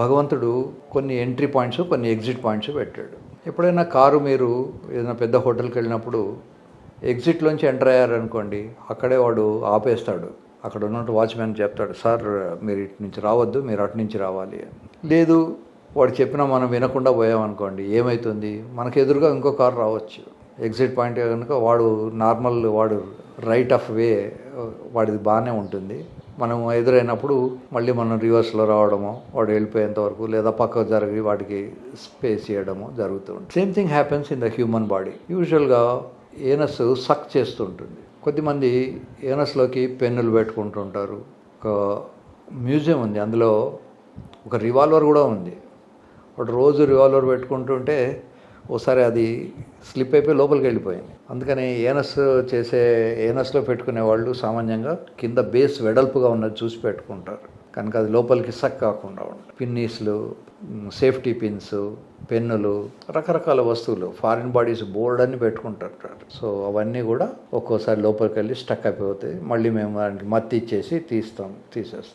భగవంతుడు కొన్ని entry points కొన్ని ఎగ్జిట్ పాయింట్స్ పెట్టాడు. ఎప్పుడైనా కారు మీరు ఏదైనా పెద్ద హోటల్కి వెళ్ళినప్పుడు ఎగ్జిట్లోంచి ఎంటర్ అయ్యారనుకోండి అక్కడే వాడు ఆపేస్తాడు. అక్కడ ఉన్నట్టు వాచ్మెన్ చెప్తాడు సార్ మీరు ఇటు నుంచి రావద్దు మీరు అటు నుంచి రావాలి లేదు వాడు చెప్పినా మనం వినకుండా పోయామనుకోండి ఏమవుతుంది మనకు ఎదురుగా ఇంకో కారు రావచ్చు. ఎగ్జిట్ పాయింట్ కనుక వాడు నార్మల్ వాడు రైట్ ఆఫ్ వే వాడిది బాగానే ఉంటుంది. మనం ఎదురైనప్పుడు మళ్ళీ మనం రివర్స్లో రావడము వాడు వెళ్ళిపోయేంత వరకు లేదా పక్కకు జరిగి వాటికి స్పేస్ చేయడము జరుగుతుంది same thing happens in the human body యూజువల్గా ఏనస్ సక్ చేస్తుంటుంది కొద్దిమంది ఏనస్లోకి పెన్నులు పెట్టుకుంటుంటారు ఒక మ్యూజియం ఉంది. అందులో ఒక రివాల్వర్ కూడా ఉంది. వాడు రోజు రివాల్వర్ పెట్టుకుంటుంటే ఓసారి అది స్లిప్ అయిపోయి లోపలికి వెళ్ళిపోయింది. అందుకని ఏనస్ చేసే ఏనస్లో పెట్టుకునే వాళ్ళు సామాన్యంగా కింద బేస్ వెడల్పుగా ఉన్నది చూసి పెట్టుకుంటారు. కనుక అది లోపలికి సక్ కాకుండా ఉంటుంది. పిన్నీస్లు సేఫ్టీ పిన్స్ పెన్నులు రకరకాల వస్తువులు ఫారిన్ బాడీస్ బోర్డ్ అని పెట్టుకుంటారు సో అవన్నీ కూడా ఒక్కోసారి లోపలికి వెళ్ళి స్టక్ అయిపోతాయి. మళ్ళీ మేము దానికి మత్తి ఇచ్చేసి తీస్తాం తీసేస్తాం.